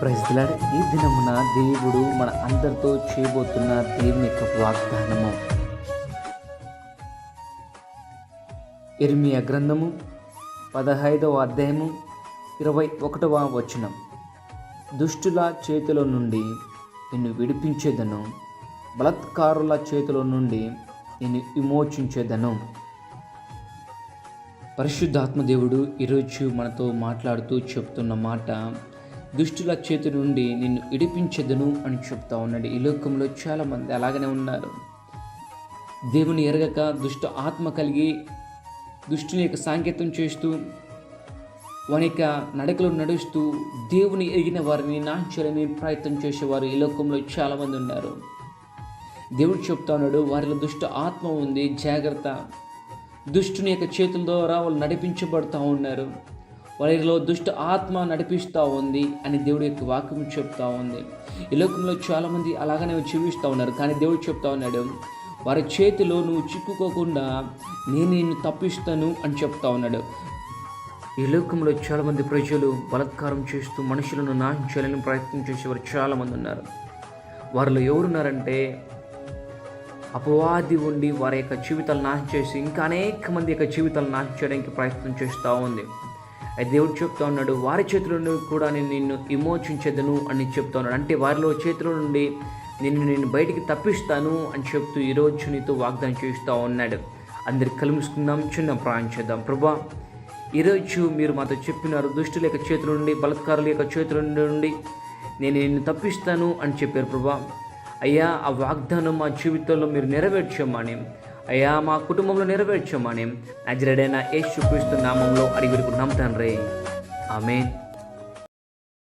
ప్రజలాడు ఈ దినమున దేవుడు మన అందరితో చేయబోతున్న దేవుని యొక్క వాగ్దానము. ఇర్మియా గ్రంథము పదహైదవ అధ్యాయము ఇరవై ఒకటవ వచనం. దుష్టుల చేతిలో నుండి నిన్ను విడిపించేదను బలత్కారుల చేతిలో నుండి నిన్ను విమోచించేదను. పరిశుద్ధాత్మ దేవుడు ఈరోజు మనతో మాట్లాడుతూ చెప్తున్న మాట దుష్టుల చేతి నుండి నిన్ను ఇడిపించదును అని చెప్తా ఉన్నాడు. ఈ లోకంలో చాలామంది అలాగనే ఉన్నారు. దేవుని ఎరగక దుష్ట ఆత్మ కలిగి దుష్టుని యొక్క సాంకేతం చేస్తూ వాని యొక్క నడకలు నడుస్తూ దేవుని ఎరిగిన వారిని నాంచాలని ప్రయత్నం చేసేవారు ఈ లోకంలో చాలామంది ఉన్నారు. దేవుడు చెప్తా ఉన్నాడు వారిలో దుష్ట ఆత్మ ఉంది జాగ్రత్త. దుష్టుని యొక్క చేతుల ద్వారా వాళ్ళు నడిపించబడుతూ ఉన్నారు. వారిలో దుష్ట ఆత్మ నడిపిస్తూ ఉంది అని దేవుడు యొక్క వాక్యం చెప్తా ఉంది. ఈ లోకంలో చాలామంది అలాగనే జీవిస్తూ ఉన్నారు కానీ దేవుడు చెప్తా ఉన్నాడు వారి చేతిలో నువ్వు చిక్కుకోకుండా నేను నిన్ను తప్పిస్తాను అని చెప్తా ఉన్నాడు. ఈ లోకంలో చాలామంది ప్రజలు బలత్కారం చేస్తూ మనుషులను నాశం చేయాలని ప్రయత్నం చేసేవారు చాలామంది ఉన్నారు. వారిలో ఎవరున్నారంటే అపవాది ఉండి వారి యొక్క జీవితాలు నాశం చేసి ఇంకా అనేక మంది యొక్క జీవితాలు నాశం చేయడానికి ప్రయత్నం చేస్తూ ఉంది. దేవుడు చెప్తా ఉన్నాడు వారి చేతిలో కూడా నేను నిన్ను విమోచించదను అని చెప్తా ఉన్నాడు. అంటే వారిలో చేతిలో నుండి నిన్ను నేను బయటికి తప్పిస్తాను అని చెప్తూ ఈరోజు నీతో వాగ్దానం చేస్తూ ఉన్నాడు. అందరికి కలుముసుకుందాం చిన్న ప్రాయం చేద్దాం. ప్రభా ఈరోజు మీరు మాతో చెప్పినారు దుష్టుల యొక్క చేతుల నుండి బలత్కారుల యొక్క చేతుల నుండి నేను నిన్ను తప్పిస్తాను అని చెప్పారు. ప్రభా అయ్యా ఆ వాగ్దానం మా జీవితంలో మీరు నెరవేర్చమని అయ్యా మా కుటుంబంలో నెరవేర్చమని. నజరడైన యేసుక్రీస్తు నామంలో అడిగి నమ్ముతాను రే ఆమెన్.